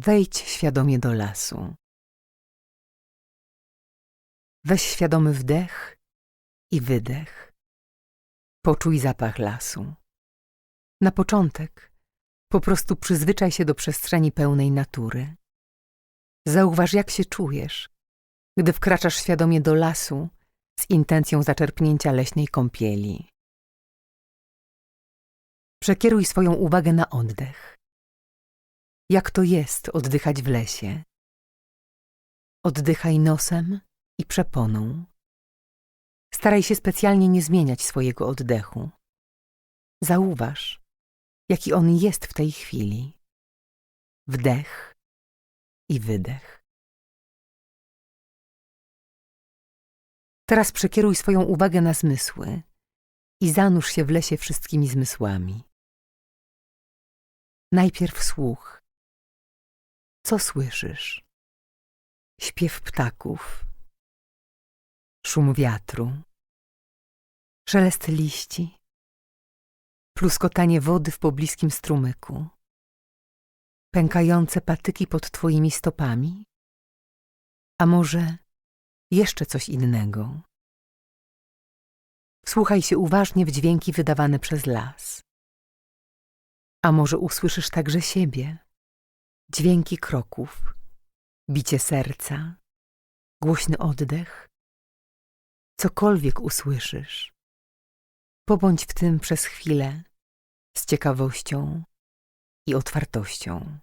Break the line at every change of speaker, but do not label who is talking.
Wejdź świadomie do lasu. Weź świadomy wdech i wydech. Poczuj zapach lasu. Na początek po prostu przyzwyczaj się do przestrzeni pełnej natury. Zauważ, jak się czujesz, gdy wkraczasz świadomie do lasu z intencją zaczerpnięcia leśnej kąpieli. Przekieruj swoją uwagę na oddech. Jak to jest oddychać w lesie? Oddychaj nosem i przeponą. Staraj się specjalnie nie zmieniać swojego oddechu. Zauważ, jaki on jest w tej chwili. Wdech i wydech. Teraz przekieruj swoją uwagę na zmysły i zanurz się w lesie wszystkimi zmysłami. Najpierw słuch. Co słyszysz? Śpiew ptaków, szum wiatru, szelest liści, pluskotanie wody w pobliskim strumyku, pękające patyki pod twoimi stopami, a może jeszcze coś innego. Wsłuchaj się uważnie w dźwięki wydawane przez las. A może usłyszysz także siebie, dźwięki kroków, bicie serca, głośny oddech, cokolwiek usłyszysz. Pobądź w tym przez chwilę z ciekawością i otwartością.